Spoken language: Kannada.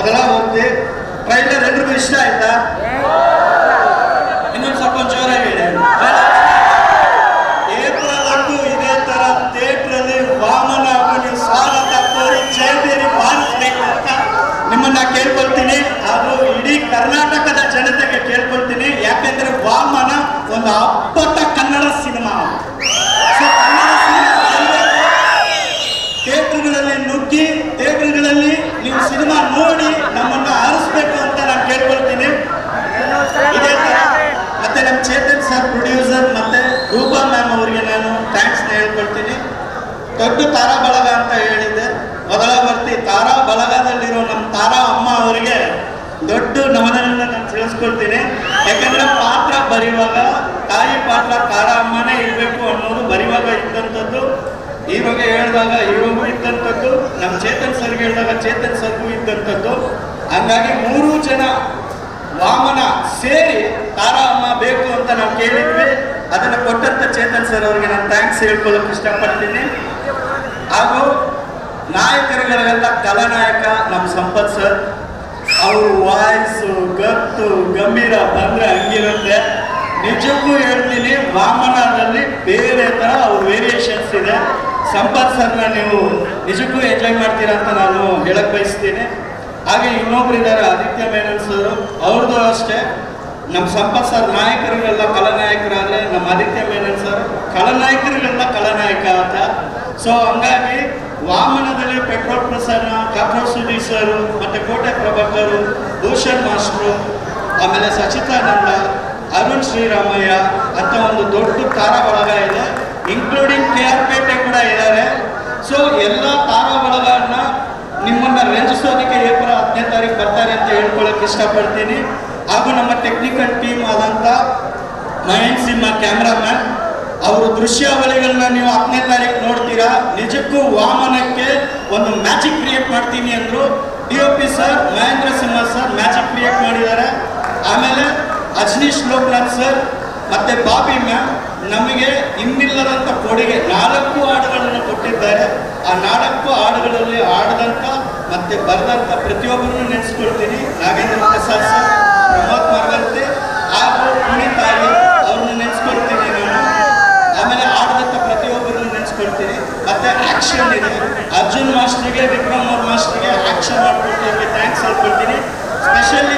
ಮೊದಲ ಹೋಗ್ತಿ ಟ್ರೈಲರ್ ಎಲ್ರಿಗೂ ಇಷ್ಟ ಆಯ್ತಾ? ಇನ್ನೊಂದು ಸ್ವಲ್ಪ ಜೋರಾಗಿ ಹೇಳಿ. ಇದೇ ತರ ಥಿಯೇಟರ್ ಅಲ್ಲಿ ವಾಮನ ನೀವು ಸ್ವಾಗತ ಕೋರಿ ಜಯಬೇರಿ ಬಾರಿಸ್ಬೇಕು ಅಂತ ನಿಮ್ಮನ್ನ ಕೇಳ್ಕೊಳ್ತೀನಿ. ಹಾಗೂ ಇಡೀ ಕರ್ನಾಟಕದ ಜನತೆಗೆ ಕೇಳ್ಕೊಳ್ತೀನಿ. ಯಾಕೆಂದ್ರೆ ವಾಮನ ಒಂದು ಅಪ್ಪಟ ಕನ್ನಡ ಸಿನಿಮಾ ಥಿಯೇಟರ್ಗಳಲ್ಲಿ ನುಗ್ಗಿ, ಥಿಯೇಟರ್ಗಳಲ್ಲಿ ನೀವು ಸಿನಿಮಾ ನೋಡಿ ನಮ್ಮನ್ನ ಆರಿಸ್ಬೇಕು ಅಂತ ನಾನು ಕೇಳ್ಕೊಳ್ತೀನಿ ಇದೇ ತರ ಮತ್ತೆ ನಮ್ಮ ಚೇತನ್ ಸರ್ ಪ್ರೊಡ್ಯೂಸರ್ ಮತ್ತೆ ರೂಪಾ ಮ್ಯಾಮ್ ಅವರಿಗೆ ನಾನು ಥ್ಯಾಂಕ್ಸ್ ಹೇಳ್ಕೊಳ್ತೀನಿ. ದೊಡ್ಡ ತಾರಾ ಬಳಗ ಅಂತ ಹೇಳಿದ್ದೆ. ಮೊದಲ ಬರ್ತಿ ತಾರಾ ಬಳಗದಲ್ಲಿರೋ ನಮ್ಮ ತಾರಾ ಅಮ್ಮ ಅವರಿಗೆ ದೊಡ್ಡ ನಮನನ್ನ ನಾನು ತಿಳಿಸ್ಕೊಳ್ತೀನಿ. ಯಾಕಂದ್ರೆ ಪಾತ್ರ ಬರೆಯುವಾಗ ತಾಯಿ ಪಾತ್ರ ತಾರಾ ಅಮ್ಮನೇ ಇರಬೇಕು ಅನ್ನೋದು ಬರೆಯುವಾಗ ಇದ್ದಂಥದ್ದು. ಇವಾಗ ಹೇಳಿದಾಗ ಇವಾಗೂ ಇದ್ದಂಥದ್ದು. ನಮ್ಮ ಚೇತನ್ ಸರ್ಗೆ ಹೇಳಿದಾಗ ಚೇತನ್ ಸರ್ಗೂ ಇದ್ದಂಥದ್ದು. ಹಂಗಾಗಿ ಮೂರು ಜನ ವಾಮನ ಸೇರಿ ತಾರಾ ಬೇಕು ಅಂತ ನಾವು ಕೇಳಿದ್ವಿ. ಅದನ್ನು ಕೊಟ್ಟಂತ ಚೇತನ್ ಸರ್ ಅವರಿಗೆ ನಾನು ಥ್ಯಾಂಕ್ಸ್ ಹೇಳ್ಕೊಳ್ಳೋಕೆ ಇಷ್ಟಪಡ್ತೀನಿ. ಹಾಗೂ ನಾಯಕರುಗಳಿಗೆಲ್ಲ ಕಲಾನಾಯಕ ನಮ್ಮ ಸಂಪತ್ ಸರ್, ಅವರು ವಾಯ್ಸು ಗತ್ತು ಗಂಭೀರ ಬಂದ್ರೆ ಹಂಗಿರುತ್ತೆ. ನಿಜಕ್ಕೂ ಹೇಳ್ತೀನಿ ವಾಮನದಲ್ಲಿ ಬೇರೆ ತರ ಅವ್ರ ವೇರಿಯೇಷನ್ಸ್ ಇದೆ. ಸಂಪತ್ ಸರ್ನ ನೀವು ನಿಜಕ್ಕೂ ಎಂಜಾಯ್ ಮಾಡ್ತೀರಾ ಅಂತ ನಾನು ಹೇಳಕ್ ಬಯಸ್ತೀನಿ. ಹಾಗೆ ಇನ್ನೊಬ್ರು ಇದ್ದಾರೆ ಆದಿತ್ಯ ಮೇನನ್ ಸರ್ ಅವ್ರದ್ದು ಅಷ್ಟೇ. ನಮ್ಮ ಸಂಪತ್ ಸರ್ ನಾಯಕರಿಗೆಲ್ಲ ಕಲಾನಾಯಕರಾದ್ರೆ ನಮ್ಮ ಆದಿತ್ಯ ಮೇನನ್ ಸರ್ ಕಲಾನಾಯಕರಿಗೆಲ್ಲ ಕಲಾನಾಯಕ ಅಂತ. ಸೊ ಹಂಗಾಗಿ ವಾಮನದಲ್ಲಿ petrol Prasanna, doctor Sudeep sir, ಮತ್ತೆ ಕೋಟೆ ಪ್ರಭಾಕರ್, ಭೂಷಣ್ ಮಾಸ್ಟ್ರು, ಆಮೇಲೆ ಸಚಿತಾನಂದ ಅರುಣ್ ಶ್ರೀರಾಮಯ್ಯ, ಅಂತ ಒಂದು ದೊಡ್ಡ ತಾರ ಬಳಗ ಇದೆ. ಇನ್ಕ್ಲೂಡಿಂಗ್ ಕೆ ಆರ್ ಪೇಟೆ ಕೂಡ ಇದ್ದಾರೆ. ಸೊ ಎಲ್ಲ ತಾರ ಬಳಗನ್ನ ನಿಮ್ಮನ್ನ ರಂಜಿಸೋದಕ್ಕೆ ಏಪ್ರಿಲ್ ಹತ್ತನೇ ತಾರೀಕು ಬರ್ತಾರೆ ಅಂತ ಹೇಳ್ಕೊಳಕ್ ಇಷ್ಟಪಡ್ತೀನಿ. ಹಾಗೂ ನಮ್ಮ ಟೆಕ್ನಿಕಲ್ ಟೀಮ್ ಆದಂತ ಮಹೇಶ್ ಸಿಂಹ ಕ್ಯಾಮ್ರಾಮ್ಯಾನ್ ಅವರು ದೃಶ್ಯಾವಳಿಗಳನ್ನ ನೀವು ಹತ್ತನೇ ತಾರೀಕು ನೋಡ್ತೀರಾ. ನಿಜಕ್ಕೂ ವಾಮನಕ್ಕೆ ಒಂದು ಮ್ಯಾಜಿಕ್ ಕ್ರಿಯೇಟ್ ಮಾಡ್ತೀನಿ ಅಂದ್ರು D O P sir Mahendra Simha sir magic create ಮಾಡಿದ್ದಾರೆ. ಆಮೇಲೆ ಅಜನೀಶ್ ಲೋಕನಾಥ್ ಸರ್ ಮತ್ತೆ ಬಾಬಿ ಮ್ಯಾಮ್ ನಮಗೆ ಇನ್ನಿಲ್ಲದಂತ ಕೊಡುಗೆ ನಾಲ್ಕು ಹಾಡುಗಳನ್ನು ಕೊಟ್ಟಿದ್ದಾರೆ. ಆ ನಾಲ್ಕು ಹಾಡುಗಳಲ್ಲಿ ಆಡದಂತ ಮತ್ತೆ ಬರೆದಂತ ಪ್ರತಿಯೊಬ್ಬರನ್ನು ನೆನೆಸ್ಕೊಳ್ತೀನಿ. ನಾಗೇಂದ್ರ ಪ್ರಸಾದ್ ಸರ್ ಪ್ರಮೋದ್ ಮರವಂತೆ ಹಾಗೂ ಪುನೀತ್ ಆಗಿ ಅವ್ರನ್ನ ನೆನೆಸ್ಕೊಳ್ತೀನಿ ನಾನು ಆಮೇಲೆ ಆಡದಂತ ಪ್ರತಿಯೊಬ್ಬರನ್ನು ನೆನೆಸ್ಕೊಳ್ತೀನಿ ಇದೆ ಅರ್ಜುನ್ ಮಾಸ್ಟರ್ಗೆ ವಿಕ್ರಮ್ ಅವ್ರ ಮಾಸ್ಟರ್ಗೆ ಆಕ್ಷನ್ ಮಾಡ್ಕೊಡ್ತೀನಿ ಥ್ಯಾಂಕ್ಸ್ ಹೇಳ್ಕೊಳ್ತೀನಿ ಸ್ಪೆಷಲಿ